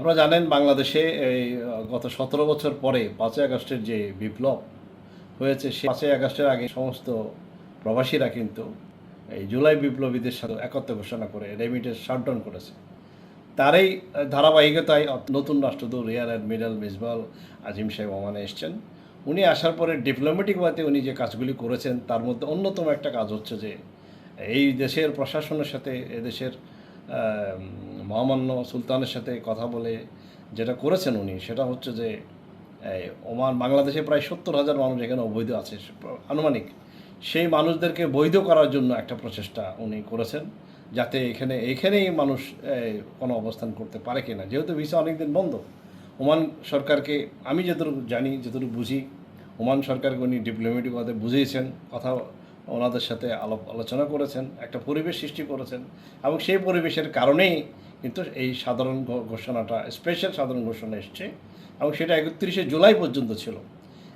আপনারা জানেন বাংলাদেশে এই গত সতেরো বছর পরে পাঁচই আগস্টের যে বিপ্লব হয়েছে, সে পাঁচই আগস্টের আগে সমস্ত প্রবাসীরা কিন্তু এই জুলাই বিপ্লবীদের সাথে একত্র ঘোষণা করে রেমিটেন্স শাটডাউন করেছে। তারই ধারাবাহিকতায় নতুন রাষ্ট্রদূত রিয়ার অ্যাডমিরাল মিসবাল আজিম সাহেব ওমানে এসছেন। উনি আসার পরে ডিপ্লোম্যাটিক ওয়াতে উনি যে কাজগুলি করেছেন, তার মধ্যে অন্যতম একটা কাজ হচ্ছে যে, এই দেশের প্রশাসনের সাথে এদেশের মহামান্য সুলতানের সাথে কথা বলে যেটা করেছেন উনি, সেটা হচ্ছে যে ওমান, বাংলাদেশে প্রায় সত্তর হাজার মানুষ এখানে অবৈধ আছে। আনুমানিক সেই মানুষদেরকে বৈধ করার জন্য একটা প্রচেষ্টা উনি করেছেন, যাতে এখানে, এখানেই মানুষ কোনো অবস্থান করতে পারে কিনা। যেহেতু ভিসা অনেকদিন বন্ধ, ওমান সরকারকে, আমি যতটুকু জানি, যতটুকু বুঝি, ওমান সরকারকে উনি ডিপ্লোমেটিক ভাবে বুঝিয়েছেন কথা ওনাদের সাথে আলাপ আলোচনা করেছেন, একটা পরিবেশ সৃষ্টি করেছেন, এবং সেই পরিবেশের কারণেই কিন্তু এই সাধারণ ঘোষণাটা স্পেশাল সাধারণ ঘোষণা এসছে এবং সেটা একত্রিশে জুলাই পর্যন্ত ছিল।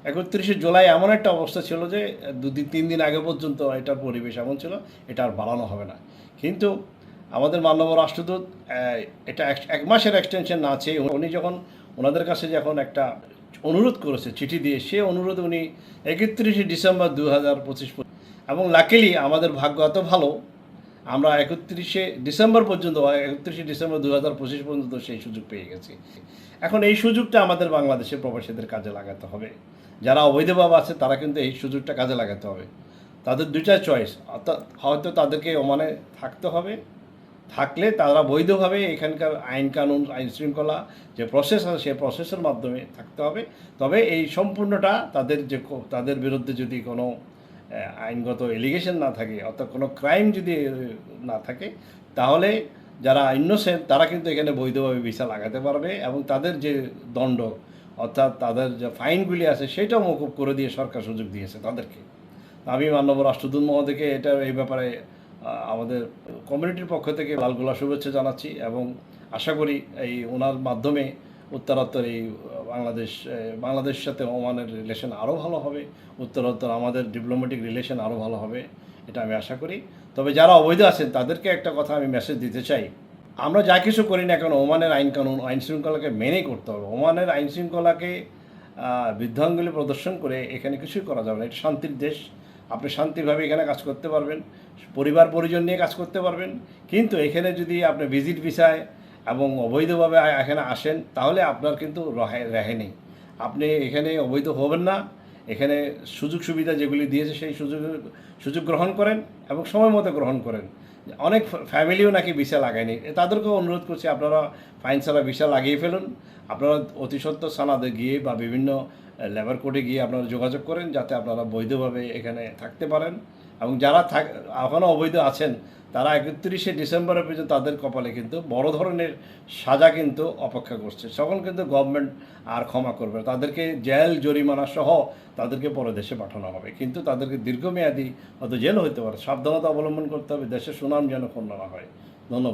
একত্রিশে জুলাই এমন একটা অবস্থা ছিল যে দুদিন তিন দিন আগে পর্যন্ত এটার পরিবেশ এমন ছিল, এটা আর বাড়ানো হবে না। কিন্তু আমাদের মানব রাষ্ট্রদূত এটা এক- মাসের এক্সটেনশন না উনি যখন ওনাদের কাছে যখন একটা অনুরোধ করেছে, চিঠি দিয়ে, সে অনুরোধ উনি একত্রিশে ডিসেম্বর দু হাজার পঁচিশ এবং লাকিলি আমাদের ভাগ্য এত ভালো আমরা একত্রিশে ডিসেম্বর পর্যন্ত একত্রিশে ডিসেম্বর দু হাজার পঁচিশ পর্যন্ত সেই সুযোগ পেয়ে গেছি। এখন এই সুযোগটা আমাদের বাংলাদেশের প্রবাসীদের কাজে লাগাতে হবে। যারা অবৈধভাবে আছে, তারা কিন্তু এই সুযোগটা কাজে লাগাতে হবে। তাদের দুইটা চয়েস অর্থাৎ হয়তো তাদেরকে ওমানে থাকতে হবে। থাকলে তারা বৈধভাবে এখানকার আইন কানুন, আইন শৃঙ্খলা যে প্রসেস আছে, সেই প্রসেসের মাধ্যমে থাকতে হবে। তবে এই সম্পূর্ণটা তাদের যে তাদের বিরুদ্ধে যদি কোনো আইনগত এলিগেশন না থাকে, অর্থাৎ কোনো ক্রাইম যদি না থাকে, তাহলে যারা ইনোসেন্ট তারা কিন্তু এখানে বৈধভাবে ভিসা লাগাতে পারবে এবং তাদের যে দণ্ড, অর্থাৎ তাদের যে ফাইনগুলি আছে, সেটাও মকুব করে দিয়ে সরকার সুযোগ দিয়েছে তাদেরকে। আমি মানব রাষ্ট্রদূত মহোদয়কে এটা এই ব্যাপারে আমাদের কমিউনিটির পক্ষ থেকে লালগোলা শুভেচ্ছা জানাচ্ছি এবং আশা করি এই ওনার মাধ্যমে উত্তরোত্তর এই বাংলাদেশ বাংলাদেশের সাথে ওমানের রিলেশন আরও ভালো হবে উত্তরোত্তর আমাদের ডিপ্লোম্যাটিক রিলেশন আরও ভালো হবে এটা আমি আশা করি। তবে যারা অবৈধ আছেন তাদেরকে একটা কথা আমি মেসেজ দিতে চাই। আমরা যা কিছু করি না কেন ওমানের আইন কানুন আইন শৃঙ্খলাকে মেনেই করতে হবে। ওমানের আইন শৃঙ্খলাকে আহ, বৃদ্ধাঙ্গুলি প্রদর্শন করে এখানে কিছুই করা যাবে না। এটা শান্তির দেশ। আপনি শান্তিভাবে এখানে কাজ করতে পারবেন। পরিবার পরিজন নিয়ে কাজ করতে পারবেন। কিন্তু এখানে যদি আপনি ভিজিট ভিসায় এবং অবৈধভাবে এখানে আসেন, তাহলে আপনার কিন্তু রেহে নেই। আপনি এখানে অবৈধ হবেন না। এখানে সুযোগ সুবিধা যেগুলি দিয়েছে, সেই সুযোগ সুযোগ গ্রহণ করেন এবং সময় মতো গ্রহণ করেন। অনেক ফ্যামিলিও নাকি ভিসা লাগায়নি। তাদেরকেও অনুরোধ করছি, আপনারা ফাইন ছাড়া ভিসা লাগিয়ে ফেলুন। আপনারা অতি সত্ত্বর সানাদে গিয়ে বা বিভিন্ন লেবার কোর্টে গিয়ে আপনারা যোগাযোগ করেন যাতে আপনারা বৈধভাবে এখানে থাকতে পারেন। এবং যারা থাক এখনও অবৈধ আছেন, তারা একত্রিশে ডিসেম্বরে পর্যন্ত তাদের কপালে কিন্তু বড় ধরনের সাজা কিন্তু অপেক্ষা করছে। তখন কিন্তু গভর্নমেন্ট আর ক্ষমা করবে তাদেরকে জেল, জরিমানা সহ তাদেরকে পরে দেশে পাঠানো হবে। কিন্তু তাদেরকে দীর্ঘমেয়াদী হয়তো জেল হতে পারে সাবধানতা অবলম্বন করতে হবে। দেশের সুনাম যেন ক্ষুণ্ণ না হয়। ধন্যবাদ।